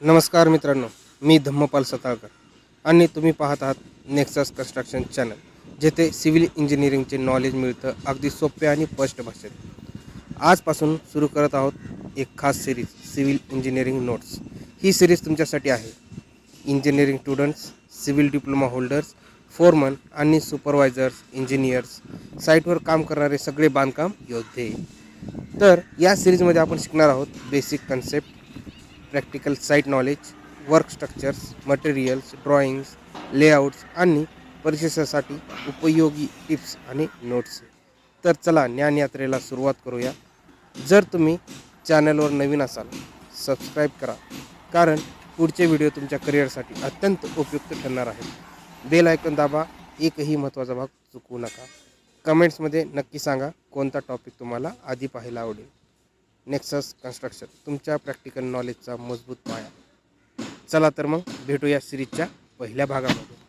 नमस्कार मित्रांनो मी धम्मपाल सताळकर आणि तुम्ही पाहत आहात नेक्सस कन्स्ट्रक्शन चॅनल जेथे सिव्हिल इंजिनिअरिंगचे नॉलेज मिळतं अगदी सोप्या आणि स्पष्ट भाषेत. आजपासून सुरू करत आहोत एक खास सिरीज सिव्हिल इंजिनिअरिंग नोट्स ही सिरीज तुमच्यासाठी आहे. Engineering students civil diploma holders foreman आणि सुपरवायझर्स इंजिनियर्स साईटवर काम करणारे सगळे बांधकाम योद्धे. तर या सिरीजमध्ये आपण शिकणार आहोत basic concept practical site knowledge work structures materials drawings layouts आणि परीक्षेसाठी उपयोगी टिप्स आणि नोट्स तर चला ज्ञानयात्रेला सुरुवात करूया. जर तुम्ही चॅनलवर नवीन असाल सबस्क्राईब करा. कारण पुढचे व्हिडिओ तुमच्या करिअरसाठी अत्यंत उपयुक्त ठरणार आहेत. बेल ऐकून दाबा एकही महत्त्वाचा भाग चुकवू नका. कमेंट्समध्ये नक्की सांगा कोणता टॉपिक तुम्हाला आधी पाहायला आवडेल. नेक्सस कन्स्ट्रक्शन तुमच्या प्रॅक्टिकल नॉलेजचा मजबूत पाया. चला तर मग भेटूया सिरीजच्या पहिल्या भागामध्ये.